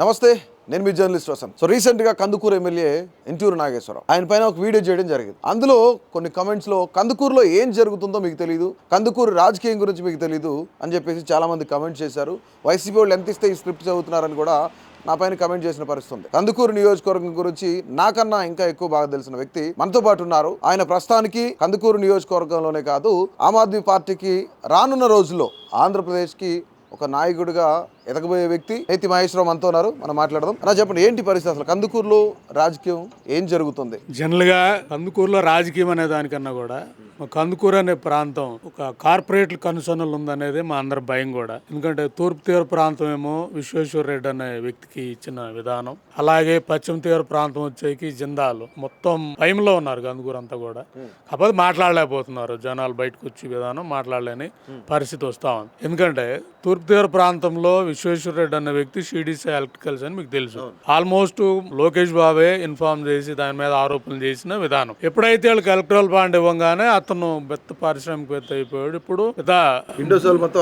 నమస్తే నేను మీ journalist వసన్ so రీసెంట్గా కందుకూరు ఎమ్మెల్యే ఇంటూరు నాగేశ్వరరావు. ఆయన పైన ఒక వీడియో చేయడం జరిగింది. అందులో కొన్ని కమెంట్స్లో కందుకూరులో ఏం జరుగుతుందో మీకు తెలియదు కందుకూరు రాజకీయం గురించి మీకు తెలియదు అని చెప్పేసి చాలామంది కమెంట్ చేశారు. వైసీపీ వాళ్ళు ఎంత ఇస్తే ఈ స్క్రిప్ట్ చదువుతున్నారని కూడా నా పైన కమెంట్ చేసిన పరిస్థితి ఉంది. కందుకూరు నియోజకవర్గం గురించి నాకన్నా ఇంకా ఎక్కువ బాగా తెలిసిన వ్యక్తి మనతో పాటు ఉన్నారు. ఆయన ప్రస్తుతానికి కందుకూరు నియోజకవర్గంలోనే కాదు ఆమ్ ఆద్మీ పార్టీకి రానున్న రోజుల్లో ఆంధ్రప్రదేశ్కి ఒక నాయకుడిగా ఎదగబోయే వ్యక్తి నేతి మహేశ్వరం మనతో ఉన్నారు. మనం మాట్లాడదాం. అలా చెప్పండి ఏంటి పరిస్థితి అసలు? కందుకూరులో రాజకీయం ఏం జరుగుతుంది? జనరల్గా కందుకూరులో రాజకీయం అనే దానికన్నా కూడా కందుకూరు అనే ప్రాంతం ఒక కార్పొరేట్ కనుసన్నలు ఉందనేది మా అందరి భయం కూడా. ఎందుకంటే తూర్పు తీర ప్రాంతం ఏమో విశ్వేశ్వర రెడ్డి అనే వ్యక్తికి ఇచ్చిన విధానం. అలాగే పశ్చిమ తీర ప్రాంతం వచ్చేకి జిందాలు. మొత్తం భయంలో ఉన్నారు కందుకూరు అంతా కూడా. కాకపోతే మాట్లాడలేకపోతున్నారు. జనాలు బయటకు వచ్చే విధానం మాట్లాడలేని పరిస్థితి వస్తా ఉంది. ఎందుకంటే తూర్పు తీర ప్రాంతంలో విశ్వేశ్వర రెడ్డి అనే వ్యక్తి షీడీసీ ఎలక్ట్రికల్స్ అని మీకు తెలుసు. ఆల్మోస్ట్ లోకేష్ బాబే ఇన్ఫార్మ్ చేసి దాని మీద ఆరోపణలు చేసిన విధానం. ఎప్పుడైతే వాళ్ళకి ఎలక్ట్రల్ బాండ్ ఇవ్వగానే అతను పెద్ద పారిశ్రామికవేత్త అయిపోయాడు. ఇప్పుడు ఇండోసోల్ మొత్తం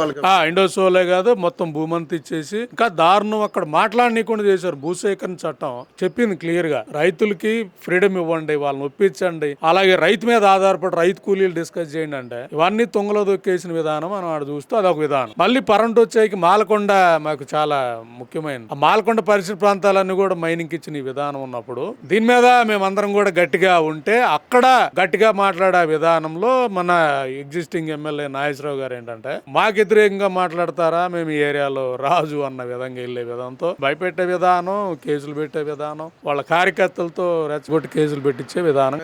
ఇండోసోలే కాదు మొత్తం భూమంతా ఇచ్చేసి ఇంకా దారుణం అక్కడ మాట్లాడనీయకుండా చేశారు. భూసేకరణ చట్టం చెప్పింది క్లియర్గా. రైతులకి ఫ్రీడమ్ ఇవ్వండి వాళ్ళని ఒప్పించండి. అలాగే రైతు మీద ఆధారపడి రైతు కూలీలు డిస్కస్ చేయండి అంటే ఇవన్నీ తొంగలో దొక్కేసిన విధానం మనం ఆడ చూస్తూ అదొక విధానం. మళ్ళీ పరంట్ వచ్చేకి మాలకొండ మాకు చాలా ముఖ్యమైన ఆ మాలకొండ పరిసర ప్రాంతాలన్నీ కూడా మైనింగ్ ఇచ్చిన విధానం ఉన్నప్పుడు దీని మీద మేమందరం కూడా గట్టిగా ఉంటే అక్కడ గట్టిగా మాట్లాడే విధానంలో మన ఎగ్జిస్టింగ్ ఎమ్మెల్యే నాగేశ్వరరావు గారు ఏంటంటే మాకు వ్యతిరేకంగా మాట్లాడతారా? మేము ఈ ఏరియాలో రాజు అన్న విధంగా వెళ్ళే విధానంతో భయపెట్టే విధానం కేసులు పెట్టే విధానం వాళ్ళ కార్యకర్తలతో రెచ్చగొట్టి కేసులు పెట్టించే విధానం.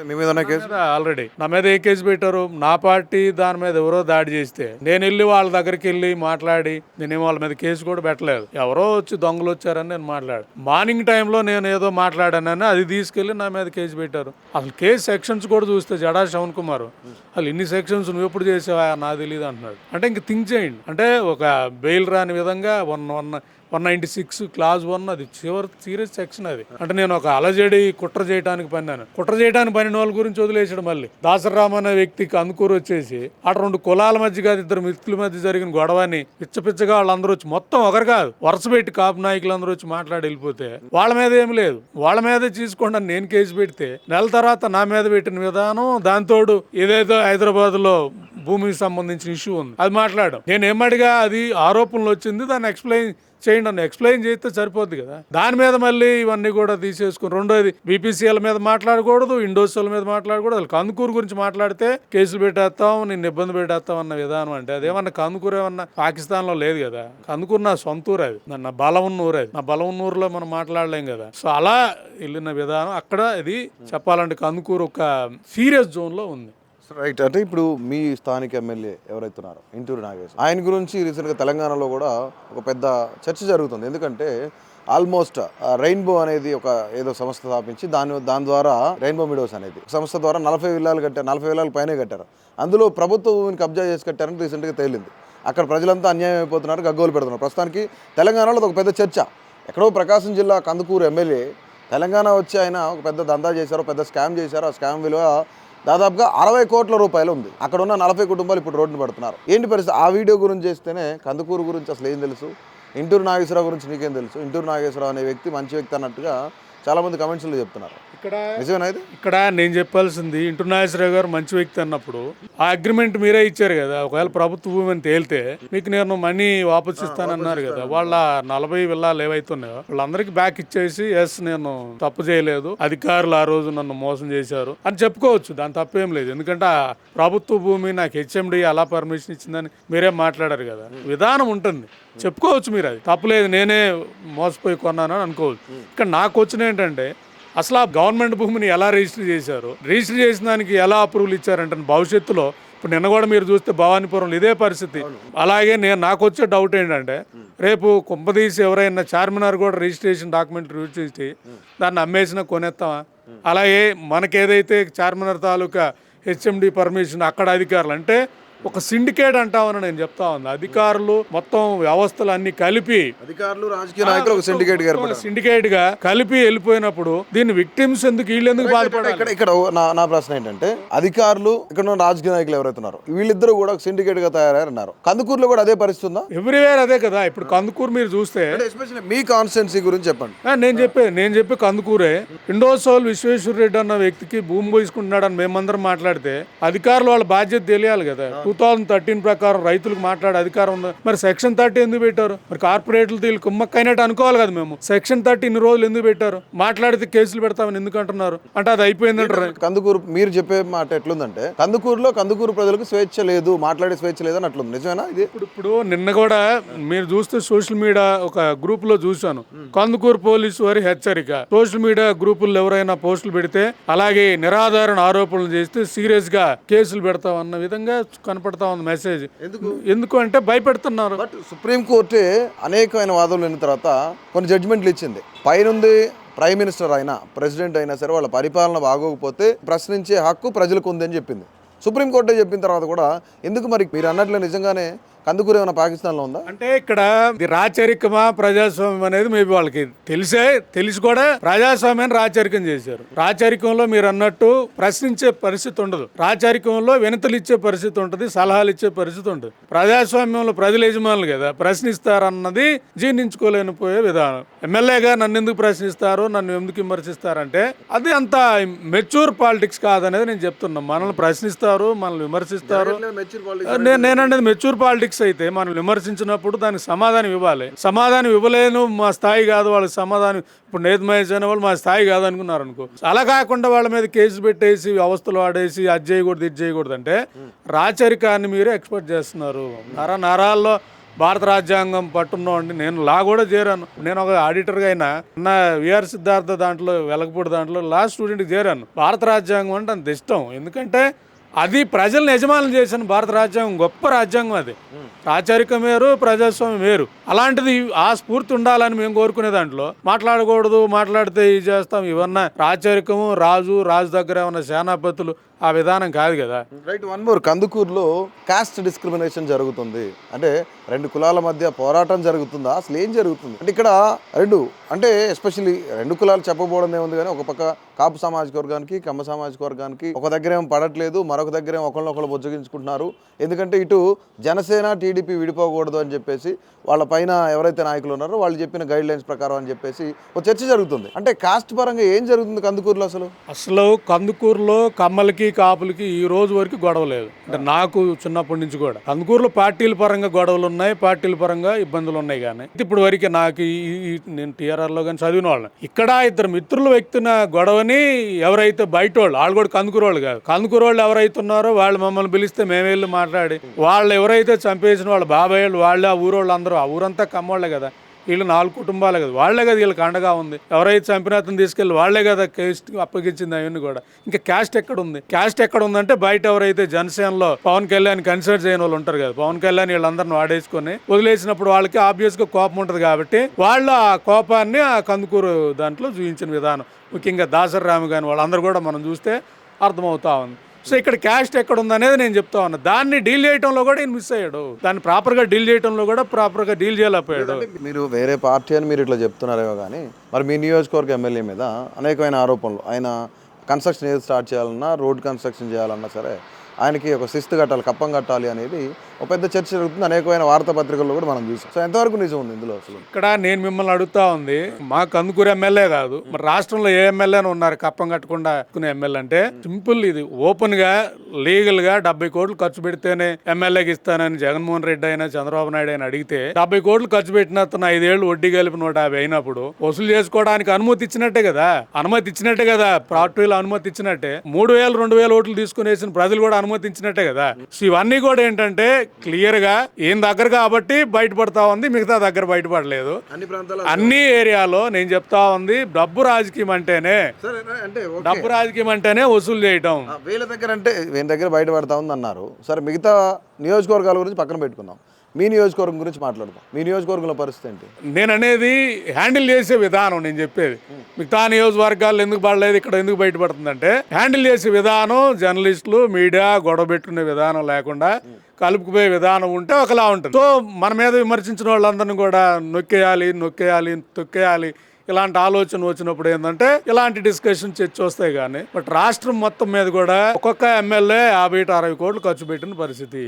ఆల్రెడీ నా మీద ఏ కేసు పెట్టారు? నా పార్టీ దాని మీద ఎవరో దాడి చేస్తే నేను వెళ్ళి వాళ్ళ దగ్గరికి వెళ్ళి మాట్లాడి నేనేం వాళ్ళ మీద కేసు కూడా పెట్టలేదు. ఎవరో వచ్చి దొంగలు వచ్చారని నేను మాట్లాడు మార్నింగ్ టైంలో నేను ఏదో మాట్లాడానని అది తీసుకెళ్ళి నా మీద కేసు పెట్టారు. అసలు కేసు సెక్షన్స్ కూడా చూస్తే జడా శ్రవణ్ కుమార్. అసలు ఇన్ని సెక్షన్స్ నువ్వు ఎప్పుడు చేసావా? నాకు తెలియదు అంటున్నాడు. అంటే ఇంక థింక్ చేయండి. అంటే ఒక బెయిల్ రాని విధంగా one one one ninety six class one అది చివరి సీరియస్ సెక్షన్ అది. అంటే నేను ఒక అలజడి కుట్ర చేయడానికి పన్నాను. కుట్ర చేయడానికి పనిన వాళ్ళ గురించి వదిలేసాడు మళ్ళీ. దాసరామ్ అనే వ్యక్తికి అందుకూరు వచ్చేసి అటు రెండు కులాల మధ్య కాదు ఇద్దరు మిత్రుల మధ్య జరిగిన గొడవని పిచ్చ పిచ్చగా వాళ్ళందరూ వచ్చి మొత్తం ఒకరు కాదు వరుస పెట్టి కాపు నాయకులు అందరూ వచ్చి మాట్లాడి వెళ్ళిపోతే వాళ్ళ మీద ఏం లేదు. వాళ్ళ మీదే తీసుకోండి నేను కేసు పెడితే నెల తర్వాత నా మీద పెట్టిన విధానం దాంతోడు ఏదైతే హైదరాబాద్లో భూమికి సంబంధించిన ఇష్యూ ఉంది. అది మాట్లాడడం. నేను ఏమడిగా అది ఆరోపణలు వచ్చింది దాన్ని ఎక్స్ప్లెయిన్ చేయండి అని. ఎక్స్ప్లెయిన్ చేస్తే సరిపోద్ది కదా. దాని మీద మళ్ళీ ఇవన్నీ కూడా తీసేసుకుని రెండోది బీపీసీఎల్ మీద మాట్లాడకూడదు ఇండోసీల మీద మాట్లాడకూడదు. అసలు కందుకూరు గురించి మాట్లాడితే కేసులు పెట్టేస్తాం నిన్ను ఇబ్బంది పెట్టేస్తాం అన్న విధానం అంటే అదేమన్నా కందుకూరు ఏమన్నా పాకిస్తాన్లో లేదు కదా. కందుకూరు నా సొంత ఊరు అది. నా- బలం ఉన్న ఊరు అది. నా బలం ఉన్న ఊరులో మనం మాట్లాడలేం కదా. సో అలా వెళ్ళిన విధానం అక్కడ ఇది చెప్పాలంటే కందుకూరు ఒక సీరియస్ జోన్లో ఉంది. రైట్ అంటే ఇప్పుడు మీ స్థానిక ఎమ్మెల్యే ఎవరైతున్నారో ఇంటూరు నాగేశ్వర ఆయన గురించి రీసెంట్గా తెలంగాణలో కూడా ఒక పెద్ద చర్చ జరుగుతుంది. ఎందుకంటే ఆల్మోస్ట్ రెయిన్బో uh, అనేది ఒక ఏదో సంస్థ స్థాపించి దాని దాని ద్వారా రెయిన్బో మిడోస్ అనేది సంస్థ ద్వారా నలభై విల్లాలు కట్టారు నలభై విల్లాల పైనే కట్టారు. అందులో ప్రభుత్వ భూమిని కబ్జా చేసి కట్టారని రీసెంట్గా తేలింది. అక్కడ ప్రజలంతా అన్యాయం అయిపోతున్నారు గగ్గోలు పెడుతున్నారు. ప్రస్తుతానికి తెలంగాణలో అది ఒక పెద్ద చర్చ. ఎక్కడో ప్రకాశం జిల్లా కందుకూరు ఎమ్మెల్యే తెలంగాణ వచ్చి ఆయన ఒక పెద్ద దందా చేశారు పెద్ద స్కామ్ చేశారు ఆ స్కామ్ విలువ దాదాపుగా అరవై కోట్ల రూపాయలు ఉంది. అక్కడ ఉన్న నలభై కుటుంబాలు ఇప్పుడు రోడ్డున పడుతున్నారు. ఏంటి పరిస్థితి? ఆ వీడియో గురించి చేస్తేనే కందుకూరు గురించి అసలు ఏం తెలుసు? ఇంటూరు నాగేశ్వరరావు గురించి నీకేం తెలుసు? ఇంటూరు నాగేశ్వరరావు అనే వ్యక్తి మంచి వ్యక్తి అన్నట్టుగా చాలామంది కమెంట్స్లో చెప్తున్నారు. ఇక్కడ నిజమేనా ఇది? ఇక్కడ నేను చెప్పాల్సింది ఇంటర్నేషనల్ గారు మంచి వ్యక్తి అన్నప్పుడు ఆ అగ్రిమెంట్ మీరే ఇచ్చారు కదా ఒకవేళ ప్రభుత్వ భూమి అని తేలితే మీకు నేను మనీ వాపస్ ఇస్తానన్నారు కదా వాళ్ళ నలభై విల్లాలు ఏవైతే ఉన్నాయో వాళ్ళందరికీ బ్యాక్ ఇచ్చేసి ఎస్ నేను తప్పు చేయలేదు అధికారులు ఆ రోజు నన్ను మోసం చేశారు అని చెప్పుకోవచ్చు దాని తప్పేం లేదు. ఎందుకంటే ఆ ప్రభుత్వ భూమి నాకు హెచ్ఎండి అలా పర్మిషన్ ఇచ్చిందని మీరే మాట్లాడారు కదా విధానం ఉంటుంది. చెప్పుకోవచ్చు మీరు అది. తప్పులేదు నేనే మోసపోయి కొన్నాను అని అనుకోవచ్చు ఇక్కడ నాకు వచ్చిన ఏంటంటే అసలు ఆ గవర్నమెంట్ భూమిని ఎలా రిజిస్టర్ చేశారు? రిజిస్టర్ చేసిన దానికి ఎలా అప్రూవల్ ఇచ్చారంటే భవిష్యత్తులో ఇప్పుడు నిన్న కూడా మీరు చూస్తే భవానీపురంలో ఇదే పరిస్థితి. అలాగే నేను నాకు వచ్చే డౌట్ ఏంటంటే రేపు కుంపదీసి ఎవరైనా చార్మినార్ కూడా రిజిస్ట్రేషన్ డాక్యుమెంట్ యూజ్ చేసి దాన్ని అమ్మేసినా కొనేస్తామా? అలాగే మనకేదైతే చార్మినార్ తాలూకా హెచ్ఎండి పర్మిషన్ అక్కడ అధికారులు అంటే ఒక సిండికేట్ అంటామని నేను చెప్తా ఉంది అధికారులు మొత్తం వ్యవస్థలు అన్ని కలిపి అధికారులు రాజకీయ నాయకులు ఒక సిండికేట్గా సిండికేట్గా కలిపి వెళ్ళిపోయినప్పుడు దీన్ని విక్టిమ్స్ ఎందుకు వీళ్ళు ఎందుకు బాధపడాలి? ఇక్కడ ఇక్కడ నా ప్రశ్న ఏంటంటే అధికారులు ఇక్కడ ఉన్న రాజకీయ నాయకులు ఎవరైతే ఉన్నారో వీళ్ళిద్దరూ కూడా ఒక సిండికేట్గా తయారయ్యారన్నారు. కందుకూరులో కూడా అదే పరిస్థితి ఉందా? ఎవ్రీవేర్ అదే కదా. ఇప్పుడు కందుకూరు మీరు చూస్తే మీ కాన్స్టిట్యున్సీ గురించి చెప్పండి. నేను చెప్పే నేను చెప్పే కందుకూరే ఇండోసోల్ విశ్వేశ్వర రెడ్డి అన్న వ్యక్తికి భూమి పోసుకుంటున్నాడని మేమందరం మాట్లాడితే అధికారులు వాళ్ళ బాధ్యత తెలియాలి కదా. టూ థౌజండ్ థర్టీన్ ప్రకారం రైతులకు మాట్లాడే అధికారం ఉంది? మరి సెక్షన్ థర్టీ ఎందుకు పెట్టారు? మరి కార్పొరేట్లు వీళ్ళు కుమ్మక్కైనట్టు అనుకోవాలి కదా మేము. సెక్షన్ థర్టీ ఇన్ని రోజులు ఎందుకు పెట్టారు? మాట్లాడితే కేసులు పెడతామని ఎందుకు అంటున్నారు? అంటే అది అయిపోయిందంటారు కందుకూరు మీరు చెప్పే మాట ఎట్లుందంటే కందుకూరులో కందుకూరు ప్రజలకు స్వేచ్ఛ లేదు మాట్లాడే స్వేచ్ఛ లేదు అని అట్లుంది. నిజమేనా ఇది? ఇప్పుడు ఇప్పుడు నిన్న కూడా మీరు చూస్తే సోషల్ మీడియా ఒక గ్రూప్లో చూశాను. కందుకూరు పోలీసు వారి హెచ్చరిక. సోషల్ మీడియా గ్రూపుల్లో ఎవరైనా పోస్టులు పెడితే అలాగే నిరాధారణ ఆరోపణలు చేస్తే సీరియస్గా కేసులు పెడతాం అన్న విధంగా కనపడతా ఉంది మెసేజ్. ఎందుకు? ఎందుకు అంటే భయపెడుతున్నారు. బట్ సుప్రీంకోర్టే అనేకమైన వాదనలు అయిన తర్వాత కొన్ని జడ్జిమెంట్లు ఇచ్చింది. పైనుంది ప్రైమ్ మినిస్టర్ అయినా ప్రెసిడెంట్ అయినా సరే వాళ్ళ పరిపాలన బాగోకపోతే ప్రశ్నించే హక్కు ప్రజలకు ఉందని చెప్పింది. సుప్రీంకోర్టే చెప్పిన తర్వాత కూడా ఎందుకు మరి మీరు అన్నట్లు నిజంగానే కందుకూరు ఏమైనా పాకిస్తాన్లో ఉందా? అంటే ఇక్కడ ఇది రాచరికమా ప్రజాస్వామ్యం అనేది మేబీ వాళ్ళకి తెలిసే తెలిసి కూడా ప్రజాస్వామ్యాన్ని రాచరికం చేశారు. రాచరికంలో మీరు అన్నట్టు ప్రశ్నించే పరిస్థితి ఉండదు. రాచరికంలో వినతులు ఇచ్చే పరిస్థితి ఉంటుంది సలహాలు ఇచ్చే పరిస్థితి ఉంటుంది. ప్రజాస్వామ్యంలో ప్రజల యజమానులు కదా ప్రశ్నిస్తారన్నది జీర్ణించుకోలేని పోయే విధానం ఎమ్మెల్యేగా నన్ను ఎందుకు ప్రశ్నిస్తారు నన్ను ఎందుకు విమర్శిస్తారంటే అది అంత మెచ్యూర్ పాలిటిక్స్ కాదనేది నేను చెప్తున్నా. మనల్ని ప్రశ్నిస్తారు మనల్ని విమర్శిస్తారు. నేను నేనంటే మెచ్యూర్ పాలిటిక్స్ అయితే మనం విమర్శించినప్పుడు దానికి సమాధానం ఇవ్వాలి. సమాధానం ఇవ్వలేను మా స్థాయి కాదు వాళ్ళకి సమాధానం ఇప్పుడు నేత మహేష్ అనే వాళ్ళు మా స్థాయి కాదు అనుకున్నారు అనుకో అలా కాకుండా వాళ్ళ మీద కేసు పెట్టేసి వ్యవస్థలు ఆడేసి అది చేయకూడదు ఇది చేయకూడదు అంటే రాచరికాన్ని మీరే ఎక్స్పెక్ట్ చేస్తున్నారు. నర నరాల్లో భారత రాజ్యాంగం పట్టున్నోండి నేను లా కూడా చేరాను. నేను ఒక ఆడిటర్గా అయినా నా విఆర్ సిద్ధార్థ దాంట్లో వెలగపూడి దాంట్లో లా స్టూడెంట్కి చేరాను. భారత రాజ్యాంగం అంటే అంత ఇష్టం. ఎందుకంటే అది ప్రజలను యజమానులు చేసిన భారత రాజ్యాంగం గొప్ప రాజ్యాంగం అది. రాచరికం వేరు ప్రజాస్వామ్యం వేరు. అలాంటిది ఆ స్ఫూర్తి ఉండాలని మేము కోరుకునే దాంట్లో మాట్లాడకూడదు మాట్లాడితే ఇది చేస్తాం. ఇవన్నా రాచరికము రాజు రాజు దగ్గర ఉన్న సేనాపతులు ఆ విధానం కాదు కదా. రైట్ వన్ మోర్ కందుకూరులో కాస్ట్ డిస్క్రిమినేషన్ జరుగుతుంది. అంటే రెండు కులాల మధ్య పోరాటం జరుగుతుందా? అసలు ఏం జరుగుతుంది? అంటే ఇక్కడ రెండు అంటే ఎస్పెషల్లీ రెండు కులాలు చెప్పబోవడం ఏముంది కానీ ఒక పక్క కాపు సామాజిక వర్గానికి కమ్మ సామాజిక వర్గానికి ఒక దగ్గర ఏమో పడట్లేదు మరొక దగ్గర ఏమో ఒకళ్ళనొకళ్ళు బుజ్జగించుకుంటున్నారు. ఎందుకంటే ఇటు జనసేన టీడీపీ విడిపోకూడదు అని చెప్పేసి వాళ్ళ పైన ఎవరైతే నాయకులు ఉన్నారో వాళ్ళు చెప్పిన గైడ్ లైన్స్ ప్రకారం అని చెప్పేసి ఒక చర్చ జరుగుతుంది. అంటే కాస్ట్ పరంగా ఏం జరుగుతుంది కందుకూరులో అసలు? అసలు కందుకూరులో కమ్మలకి కాపులకి ఈ రోజు వరకు గొడవ లేదు. అంటే నాకు చిన్నప్పటి నుంచి కూడా. కందుకూరులో పార్టీల పరంగా గొడవలు ఉన్నాయి పార్టీల పరంగా ఇబ్బందులు ఉన్నాయి కానీ. ఇప్పుడు వరకు నాకు ఈ- నేను టీఆర్ఆర్లో కానీ చదివిన వాళ్ళని. ఇక్కడ ఇద్దరు మిత్రులు వ్యక్తిన గొడవని ఎవరైతే బయట వాళ్ళు వాళ్ళు కూడా కందుకూరు వాళ్ళు కాదు. కందుకూరు వాళ్ళు ఎవరైతే ఉన్నారో వాళ్ళు మమ్మల్ని పిలిస్తే మేమే వెళ్ళి మాట్లాడి వాళ్ళు ఎవరైతే చంపేసిన వాళ్ళ బాబాయ్ వాళ్ళు వాళ్ళే ఆ ఊరోళ్ళు అందరూ ఆ ఊరంతా కమ్మోళ్ళే కదా. వీళ్ళు నాలుగు కుటుంబాలే కదా. వాళ్ళే కదా వీళ్ళకి అండగా ఉంది. ఎవరైతే చంపిన తీసుకెళ్ళి వాళ్ళే కదా కేస్ట్ అప్పగించింది అవన్నీ కూడా. ఇంకా క్యాస్ట్ ఎక్కడ ఉంది క్యాస్ట్ ఎక్కడ ఉందంటే బయట ఎవరైతే జనసేనలో పవన్ కళ్యాణ్ కన్సిడర్ చేయని వాళ్ళు ఉంటారు కదా. పవన్ కళ్యాణ్ వీళ్ళందరిని వాడేసుకొని వదిలేసినప్పుడు వాళ్ళకి ఆబ్వియస్గా కోపం ఉంటుంది కాబట్టి వాళ్ళు ఆ కోపాన్ని ఆ కందుకూరు దాంట్లో చూపించిన విధానం. ముఖ్యంగా దాసరి రాము కానీ వాళ్ళందరూ కూడా మనం చూస్తే అర్థమవుతా ఉంది. సో ఇక్కడ క్యాస్ట్ ఎక్కడ ఉందనేది నేను చెప్తా ఉన్నా. దాన్ని డీల్ చేయడంలో కూడా ఈయన మిస్ అయ్యాడు. దాన్ని ప్రాపర్గా డీల్ చేయడంలో కూడా ప్రాపర్గా డీల్ చేయలేకపోయాడు. మీరు వేరే పార్టీ అని మీరు ఇట్లా చెప్తున్నారేమో కానీ మరి మీ నియోజకవర్గ ఎమ్మెల్యే మీద అనేకమైన ఆరోపణలు. ఆయన కన్స్ట్రక్షన్ ఏది స్టార్ట్ చేయాలన్నా రోడ్ కన్స్ట్రక్షన్ చేయాలన్నా సరే ఆయనకి ఒక శిస్తు కట్టాలి కప్పం కట్టాలి అనేది ఒక పెద్ద చర్చ జరుగుతుంది. అనేకమైన వార్తాపత్రికల్లో కూడా మనం చూసాం. సో ఎంతవరకు నిజం ఉంది ఇందులో అసలు? ఇక్కడ నేను మిమ్మల్ని అడుగుతా ఉంది మా కందుకూరు ఎమ్మెల్యే కాదు. మరి రాష్ట్రంలో ఏ ఎమ్మెల్యేనే ఉన్నారు కప్పం కట్టకుండా కట్టుకునే ఎమ్మెల్యే అంటే సింపుల్ ఇది. ఓపెన్గా లీగల్గా డెబ్బై కోట్లు ఖర్చు పెడితేనే ఎమ్మెల్యేకి ఇస్తానని జగన్మోహన్ రెడ్డి అయినా చంద్రబాబు నాయుడు అయినా అడిగితే డెబ్బై కోట్లు ఖర్చు పెట్టిన అతను ఐదేళ్ళు వడ్డీ కలిపి నూట యాభై అయినప్పుడు వసూలు చేసుకోవడానికి అనుమతి ఇచ్చినట్టే కదా. అనుమతి ఇచ్చినట్టే కదా. ప్రాపర్టీలు అనుమతి ఇచ్చినట్టే. మూడు వేలు రెండు వేల ఓట్లు తీసుకునేసిన ప్రజలు కూడా అనుమతించినట్టే కదా. సో ఇవన్నీ కూడా ఏంటంటే క్లియర్గా ఏం దగ్గర కాబట్టి బయటపడతా ఉంది మిగతా దగ్గర బయటపడలేదు. అన్ని ప్రాంతాల అన్ని ఏరియాలో నేను చెప్తా ఉంది డబ్బు రాజకీయం అంటేనే సరే అంటే ఓకే. డబ్బు రాజకీయం అంటేనే వసూలు చేయటం. ఆ, వీళ్ళ దగ్గర అంటే వీళ్ళ దగ్గర బయటపడతా ఉంది అన్నారు సరే మిగతా నియోజకవర్గాల గురించి పక్కన పెట్టుకుందాం. మీ నియోజకవర్గం గురించి మాట్లాడదాం. మీ నియోజకవర్గంలో పరిస్థితి ఏంటి? నేను అనేది హ్యాండిల్ చేసే విధానం నేను చెప్పేది. మిగతా నియోజకవర్గాలు ఎందుకు పడలేదు ఇక్కడ ఎందుకు బయటపడుతుందంటే హ్యాండిల్ చేసే విధానం జర్నలిస్టులు మీడియా గొడవ పెట్టుకునే విధానం లేకుండా కలుపుకుపోయే విధానం ఉంటే ఒకలా ఉంటుంది. సో మన మీద విమర్శించిన వాళ్ళందరినీ కూడా నొక్కేయాలి నొక్కేయాలి తొక్కేయాలి ఇలాంటి ఆలోచన వచ్చినప్పుడు ఏంటంటే ఇలాంటి డిస్కషన్ చర్చ వస్తాయి కానీ బట్ రాష్ట్రం మొత్తం మీద కూడా ఒక్కొక్క ఎమ్మెల్యే యాభై టు అరవై కోట్లు ఖర్చు పెట్టిన పరిస్థితి.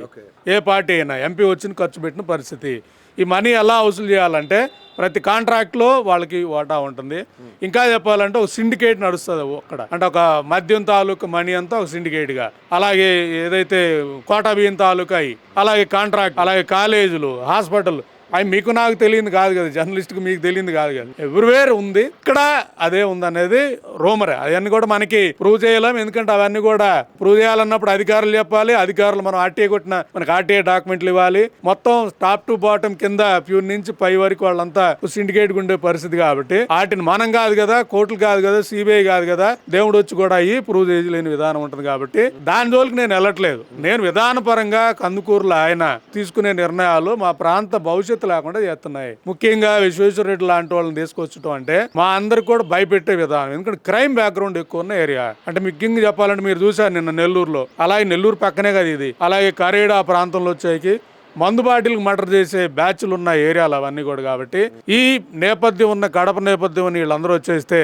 ఏ పార్టీ అయినా ఎంపీ వచ్చిన ఖర్చు పెట్టిన పరిస్థితి. ఈ మనీ ఎలా వసూలు చేయాలంటే ప్రతి కాంట్రాక్ట్లో వాళ్ళకి వాటా ఉంటుంది. ఇంకా చెప్పాలంటే ఒక సిండికేట్ నడుస్తుంది అక్కడ. అంటే ఒక మద్యం తాలూకు మనీ అంతా ఒక సిండికేట్గా. అలాగే ఏదైతే కోటా బియ్యం తాలూకా అలాగే కాంట్రాక్ట్ అలాగే కాలేజీలు హాస్పిటల్ అవి మీకు నాకు తెలియదు కాదు కదా జర్నలిస్ట్కి మీకు తెలియదు కాదు కదా. ఎవ్రీవేర్ ఉంది. ఇక్కడ అదే ఉంది అనేది రూమరే. అవన్నీ కూడా మనకి ప్రూవ్ చేయలేం. ఎందుకంటే అవన్నీ కూడా ప్రూవ్ చేయాలన్నప్పుడు అధికారులు చెప్పాలి. అధికారులు మనం ఆర్టీఏ కొట్టిన మనకి ఆర్టీఏ డాక్యుమెంట్లు ఇవ్వాలి. మొత్తం టాప్ టు బాటం కింద ప్యూర్ నుంచి పై వరకు వాళ్ళంతా సిండికేట్ ఉండే పరిస్థితి కాబట్టి వాటిని మనం కాదు కదా కోర్టులు కాదు కదా సిబిఐ కాదు కదా దేవుడు వచ్చి కూడా అయ్యి ప్రూవ్ చేయలేని విధానం ఉంటుంది కాబట్టి దాని జోలికి నేను వెళ్ళట్లేదు. నేను విధానపరంగా కందుకూరులో ఆయన తీసుకునే నిర్ణయాలు మా ప్రాంత భవిష్యత్తు లేకుండా చేస్తున్నాయి. ముఖ్యంగా విశ్వేశ్వర రెడ్డి లాంటి వాళ్ళని తీసుకొచ్చటం అంటే మా అందరికి కూడా భయపెట్టే విధానం. ఎందుకంటే క్రైమ్ బ్యాక్గ్రౌండ్ ఎక్కువ ఉన్న ఏరియా. అంటే ముఖ్యంగా చెప్పాలంటే మీరు చూసారు నిన్న నెల్లూరులో. అలాగే నెల్లూరు పక్కనే కదా ఇది. అలాగే కరేడా ప్రాంతంలో వచ్చేకి మందు బాటిల్కి మర్డర్ చేసే బ్యాచ్లు ఉన్న ఏరియాలు అవన్నీ కూడా కాబట్టి ఈ నేపథ్యం ఉన్న కడప నేపథ్యం ఉన్న వీళ్ళందరూ వచ్చేస్తే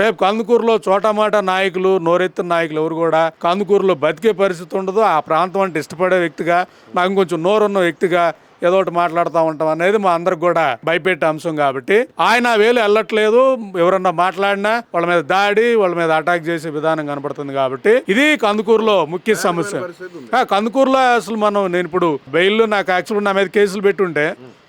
రేపు కందుకూరులో చోటమాట నాయకులు నోరెత్తిన నాయకులు ఎవరు కూడా కందుకూరులో బతికే పరిస్థితి ఉండదు. ఆ ప్రాంతం అంటే ఇష్టపడే వ్యక్తిగా నాకు కొంచెం నోరున్న వ్యక్తిగా ఏదో ఒకటి మాట్లాడుతూ ఉంటాం అనేది మా అందరికి కూడా భయపెట్టే అంశం కాబట్టి ఆయన వేలు వెళ్ళట్లేదు ఎవరన్నా మాట్లాడినా వాళ్ళ మీద దాడి వాళ్ళ మీద అటాక్ చేసే విధానం కనపడుతుంది కాబట్టి ఇది కందుకూరులో ముఖ్య సమస్య. కందుకూరులో అసలు మనం నేను ఇప్పుడు బెయిల్ నాకు యాక్చువల్ నా మీద కేసులు పెట్టుంటే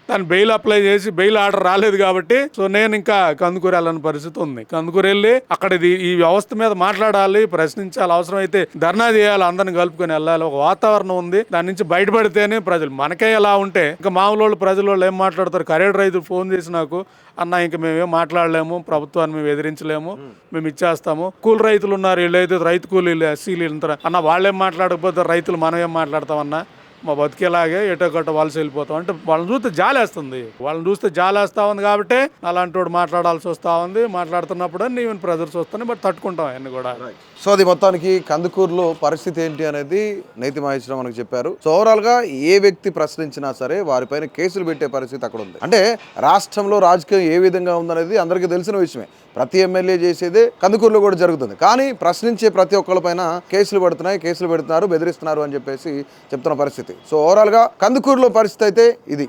దాని బెయిల్ అప్లై చేసి బెయిల్ ఆర్డర్ రాలేదు కాబట్టి సో నేను ఇంకా కందుకూరు వెళ్ళని పరిస్థితి ఉంది. కందుకూరు వెళ్ళి అక్కడ ఈ వ్యవస్థ మీద మాట్లాడాలి ప్రశ్నించాలి అవసరం అయితే ధర్నా చేయాలి అందరిని కలుపుకొని వెళ్ళాలి. ఒక వాతావరణం ఉంది దాని నుంచి బయటపడితేనే ప్రజలు. మనకే ఎలా ఉంటే ఇంకా మామూలు వాళ్ళు ప్రజలు వాళ్ళు ఏం మాట్లాడతారు? కరేడు రైతులు ఫోన్ చేసి నాకు అన్న ఇంక మేమేం మాట్లాడలేము ప్రభుత్వాన్ని మేము ఎదిరించలేము మేము ఇచ్చేస్తాము. కూలి రైతులు ఉన్నారు వీళ్ళైతే రైతు కూలీలు ఎస్సీలు ఇంత అన్న వాళ్ళేం మాట్లాడకపోతే రైతులు మనం ఏం మాట్లాడతామన్నా మా బతికేలాగే ఎటో కట్ట వలస వెళ్ళిపోతాం. అంటే వాళ్ళని చూస్తే జాలేస్తుంది. వాళ్ళని చూస్తే జాలేస్తా ఉంది కాబట్టి అలాంటి వాడు మాట్లాడాల్సి వస్తూ ఉంది. మాట్లాడుతున్నప్పుడు ఈవెన్ ప్రెజర్స్ చూస్తాను బట్ తట్టుకుంటాం అవన్నీ కూడా. సో అది మొత్తానికి కందుకూరులో పరిస్థితి ఏంటి అనేది నేతి మహేశ్వరం మనకు చెప్పారు. సో ఓవరాల్గా ఏ వ్యక్తి ప్రశ్నించినా సరే వారిపైన కేసులు పెట్టే పరిస్థితి అక్కడ ఉంది. అంటే రాష్ట్రంలో రాజకీయం ఏ విధంగా ఉందనేది అందరికీ తెలిసిన విషయమే. ప్రతి ఎమ్మెల్యే చేసేదే కందుకూరులో కూడా జరుగుతుంది. కానీ ప్రశ్నించే ప్రతి ఒక్కళ్ళపైన కేసులు పడుతున్నాయి కేసులు పెడుతున్నారు బెదిరిస్తున్నారు అని చెప్పేసి చెప్తున్న పరిస్థితి. సో ఓవరాల్గా కందుకూరులో పరిస్థితి అయితే ఇది.